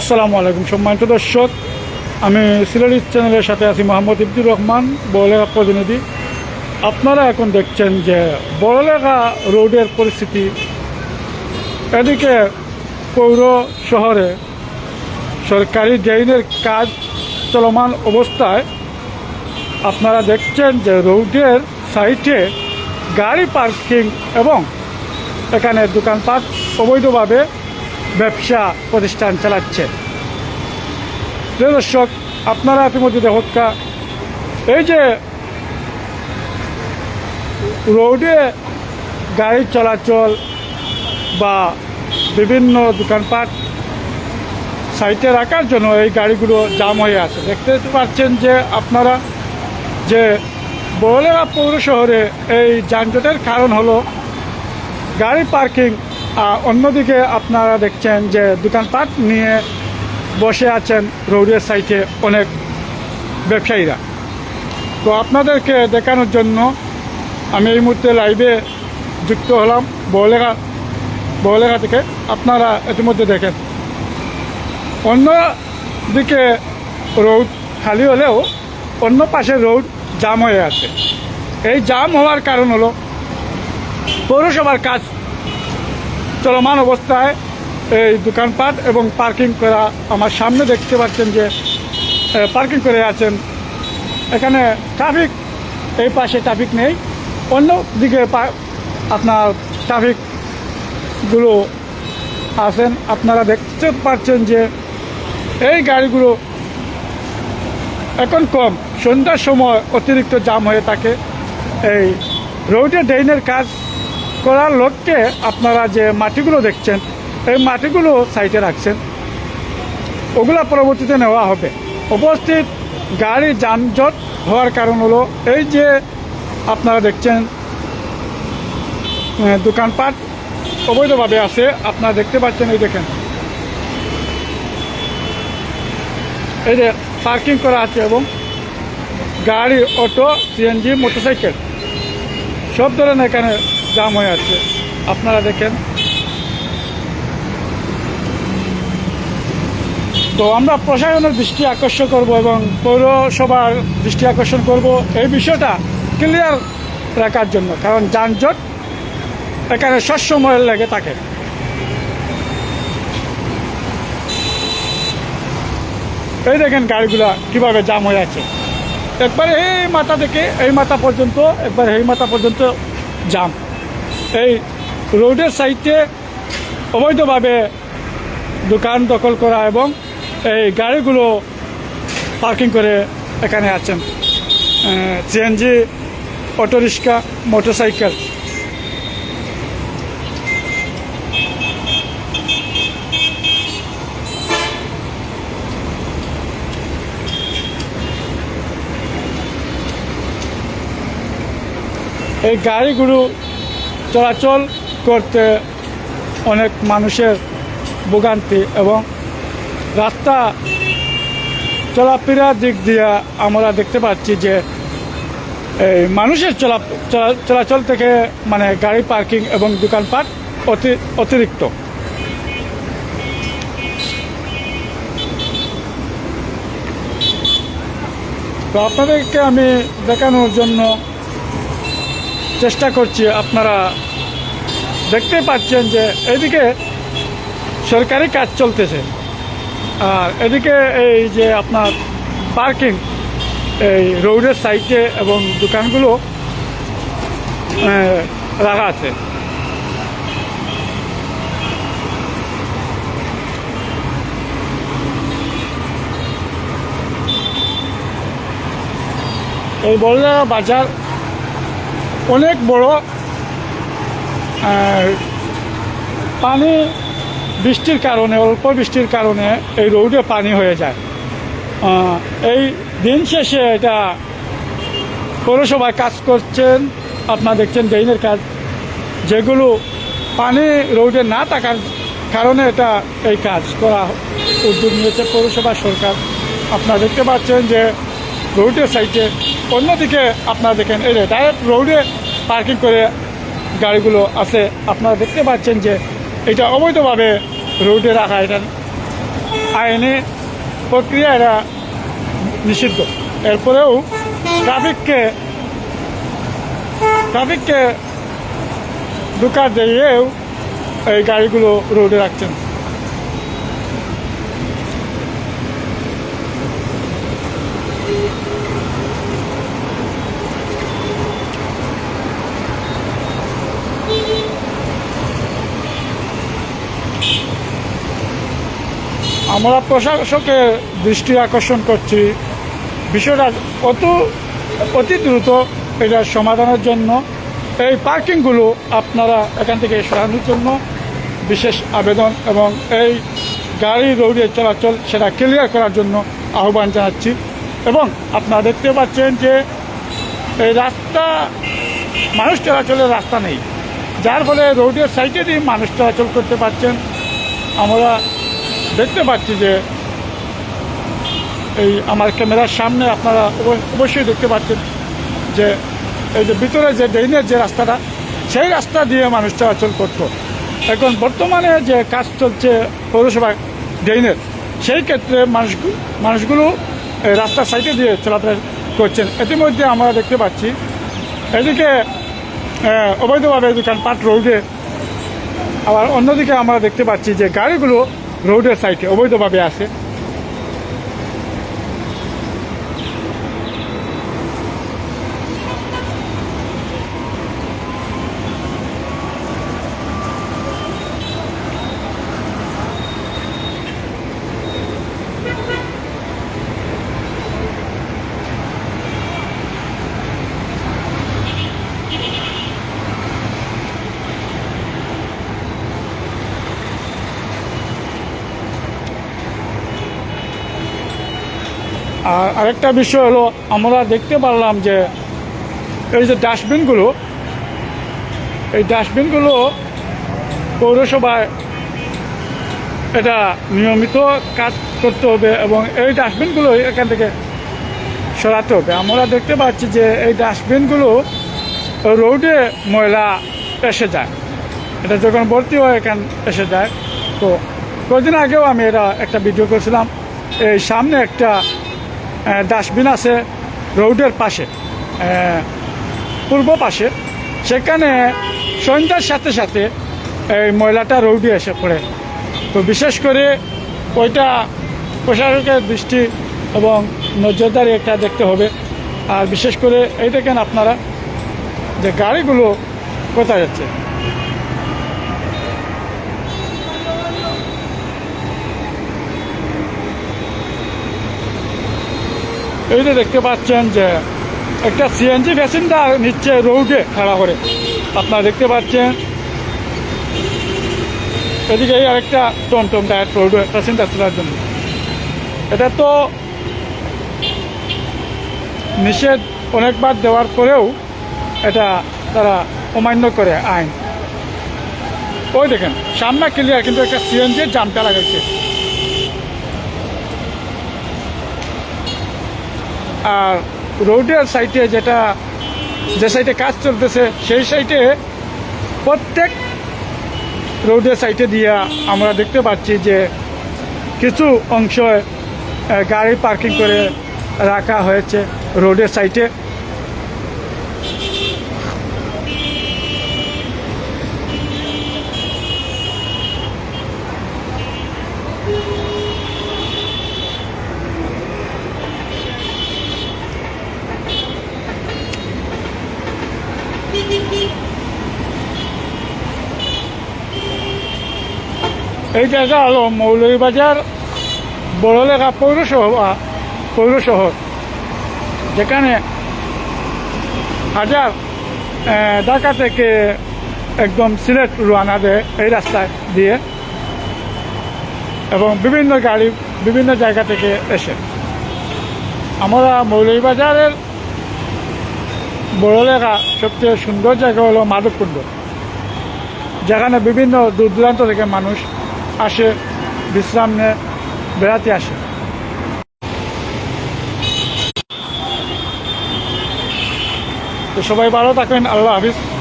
আসসালামু আলাইকুম সম্মানিত দর্শক, আমি সিলেটি চ্যানেলের সাথে আছি মোহাম্মদ ইবদুর রহমান, বড়লেখা প্রতিনিধি। আপনারা এখন দেখছেন যে বড়লেখা রোডের পরিস্থিতি এদিকে পৌর শহরে সরকারি ড্রেনের কাজ চলমান অবস্থায় আপনারা দেখছেন যে রোডের সাইটে গাড়ি পার্কিং এবং এখানে দোকানপাট অবৈধভাবে ব্যবসা প্রতিষ্ঠান চালাচ্ছে। প্রিয় দর্শক, আপনারা ইতিমধ্যে দেখা এই যে রোডে গাড়ি চলাচল বা বিভিন্ন দোকানপাট সাইটে রাখার জন্য এই গাড়িগুলো জাম হয়ে আছে। দেখতে পাচ্ছেন যে আপনারা যে বড়লেখা পৌর শহরে এই যানজটের কারণ হলো গাড়ি পার্কিং অন্যদিকে আপনারা দেখছেন যে দোকানপাট নিয়ে বসে আছেন রোডের সাইটে অনেক ব্যবসায়ীরা। তো আপনাদেরকে দেখানোর জন্য আমি এই মুহূর্তে লাইভে যুক্ত হলাম বড়লেখা বড়লেখা থেকে। আপনারা ইতিমধ্যে দেখেন। অন্য দিকে রোড খালি হলেও অন্য পাশে রোড জাম হয়ে আছে। এই জাম হওয়ার কারণ হলো পৌরসভার কাজ চলমান অবস্থায় এই দোকানপাট এবং পার্কিং করা আমার সামনে দেখতে পাচ্ছেন যে পার্কিং করে আছেন। এখানে ট্রাফিক, এই পাশে ট্রাফিক নেই। অন্য দিকে আপনার ট্রাফিকগুলো আছেন। আপনারা দেখতে পাচ্ছেন যে, এই গাড়িগুলো এখন কম। সন্ধ্যার সময় অতিরিক্ত জাম হয়ে থাকে। এই রোডে ড্রেনের কাজ করার লক্ষ্যে আপনারা যে মাটিগুলো দেখছেন, এই মাটিগুলো সাইডে রাখছেন। ওগুলো পরবর্তীতে নেওয়া হবে। উপস্থিত গাড়ি যানজট হওয়ার কারণ হলো এই যে আপনারা দেখছেন দোকানপাট অবৈধভাবে আছে। আপনারা দেখতে পাচ্ছেন এই দেখেন। এই যে পার্কিং করা আছে এবং গাড়ি, অটো, সিএনজি, মোটরসাইকেল, সব ধরনের এখানে জাম হয়ে আছে। আপনারা দেখেন। তো আমরা প্রশাসনের দৃষ্টি আকর্ষণ করব এবং পৌরসভার দৃষ্টি আকর্ষণ করব। এই বিষয়টা ক্লিয়ার রাখার জন্য, কারণ যানজট এখানে সবসময় লেগে থাকে। এই দেখেন গাড়িগুলা কীভাবে জাম হয়ে আছে। একবার এই মাথা থেকে এই মাথা পর্যন্ত, একবার এই মাথা পর্যন্ত জাম। এই রোডের সাইডে অবৈধভাবে দোকান দখল করা এবং এই গাড়িগুলো পার্কিং করে এখানে আছেন সিএনজি অটোরিক্সা মোটরসাইকেল। এই গাড়িগুলো চলাচল করতে অনেক মানুষের ভোগান্তি এবং রাস্তা চলাফেরার দিক দিয়ে আমরা দেখতে পাচ্ছি যে এই মানুষের চলা চলা- চলাচল থেকে মানে গাড়ি পার্কিং এবং দোকানপাট অতি অতিরিক্ত। তো আপনাদেরকে আমি দেখানোর জন্য চেষ্টা করছি, আপনারা দেখতে পাচ্ছেন যে এদিকে সরকারি কাজ চলতেছে। আর এদিকে এই যে আপনার পার্কিং, এই রোডের সাইডে এবং দোকানগুলো রাখা আছে। এই বললে বাজার অনেক বড় পানি বৃষ্টির কারণে, অল্প বৃষ্টির কারণে এই রোডে পানি হয়ে যায়। এই দিন শেষে এটা পৌরসভায় কাজ করছেন, আপনারা দেখছেন ড্রেনের কাজ। যেগুলো পানি রোডে না থাকার কারণে এটা এই কাজ করা উদ্যোগ নিয়েছে পৌরসভা সরকার। আপনারা দেখতে পাচ্ছেন যে রোডের সাইডে, অন্যদিকে আপনারা দেখেন, এই যে ডাইরেক্ট রোডে পার্কিং করে গাড়িগুলো আছে। আপনারা দেখতে পাচ্ছেন যে এটা অবৈধভাবে রোডে রাখা এটা আইনি প্রক্রিয়া, এটা নিষিদ্ধ। এরপরেও ট্রাফিককে ট্রাফিককে দোকান দিয়েও এই গাড়িগুলো রোডে রাখছেন। আমরা প্রশাসকের দৃষ্টি আকর্ষণ করছি। বিষয়টা অত, অতি দ্রুত এটার সমাধানের জন্য। এই পার্কিংগুলো আপনারা এখান থেকে সরানোর জন্য বিশেষ আবেদন এবং এই গাড়ি রোডে চলাচল সেটা ক্লিয়ার করার জন্য আহ্বান জানাচ্ছি। এবং আপনারা দেখতে পাচ্ছেন যে এই রাস্তা, মানুষ চলাচলের রাস্তা নেই। যার ফলে রোডের সাইডে দিয়ে মানুষ চলাচল করতে পারছেন। আমরা দেখতে পাচ্ছি যে এই আমার ক্যামেরার সামনে আপনারা অব- অবশ্যই দেখতে পাচ্ছেন যে এই যে ভিতরে যে ড্রেনের যে রাস্তাটা, সেই রাস্তা দিয়ে মানুষ চলাচল করত। এখন বর্তমানে যে কাজ চলছে পৌরসভা ড্রেনের, সেই ক্ষেত্রে মানুষ মানুষগুলো রাস্তার সাইডে দিয়ে চলাফেরা করছেন। ইতিমধ্যে আমরা দেখতে পাচ্ছি, এদিকে অবৈধভাবে দোকানপাট রোডে, আবার অন্যদিকে আমরা দেখতে পাচ্ছি যে গাড়িগুলো রোডের সাইডে অবৈধভাবে আছে। আর আরেকটা বিষয় হলো, আমরা দেখতে পারলাম যে এই যে ডাস্টবিনগুলো, এই ডাস্টবিনগুলো পৌরসভায় এটা নিয়মিত কাজ করতে হবে এবং এই ডাস্টবিনগুলো এখান থেকে সরাতে হবে। আমরা দেখতে পাচ্ছি যে এই ডাস্টবিনগুলো রোডে ময়লা এসে যায়। এটা যখন ভর্তি হয়, এখান এসে যায়। তো কদিন আগেও আমি এটা একটা ভিডিও করেছিলাম। এই সামনে একটা ডাস্টবিন আছে রোডের পাশে পূর্ব পাশে। সেখানে সন্ধ্যার সাথে সাথে এই ময়লাটা রোডে এসে পড়ে। তো বিশেষ করে ওইটা প্রশাসকের দৃষ্টি এবং নজরদারি একটা দেখতে হবে। আর বিশেষ করে এই দেখেন আপনারা যে গাড়িগুলো কোথায় যাচ্ছে। এই যে দেখতে পাচ্ছেন যে একটা সিএনজি প্যাসেঞ্জার নিচ্ছে রোডে খাড়া করে। আপনারা দেখতে পাচ্ছেন। এদিকে এই আরেকটা টমটম ডায়েট রোডে প্যাসেঞ্জার তোলার জন্য। এটা তো নিষেধ অনেকবার দেওয়ার পরেও এটা তারা অমান্য করে আইন। ওই দেখেন, সামনে ক্লিয়ার কিন্তু একটা সিএনজির জামটা লাগাইছে। আর রোডের সাইটে যেটা, যে সাইডে কাজ চলতেছে, সেই সাইটে প্রত্যেক রোডের সাইটে দিয়া আমরা দেখতে পাচ্ছি যে কিছু অংশ গাড়ি পার্কিং করে রাখা হয়েছে রোডের সাইডে। এই জায়গা হলো মৌলভীবাজার বড়লেখা পৌরসভা পৌর শহর যেখানে হাজার ঢাকা থেকে একদম সিলেট রোয়ানা দেয় এই রাস্তায় দিয়ে। এবং বিভিন্ন গাড়ি, বিভিন্ন জায়গা থেকে এসে। আমরা মৌলভীবাজারের বড়লেখা সবচেয়ে সুন্দর জায়গা হলো মাধবকুণ্ড। যেখানে বিভিন্ন দূর দূরান্ত থেকে মানুষ আসে বিশ্রাম নেয় বেড়াতে আসে। তো সবাই ভালো থাকবেন আল্লাহ হাফিজ।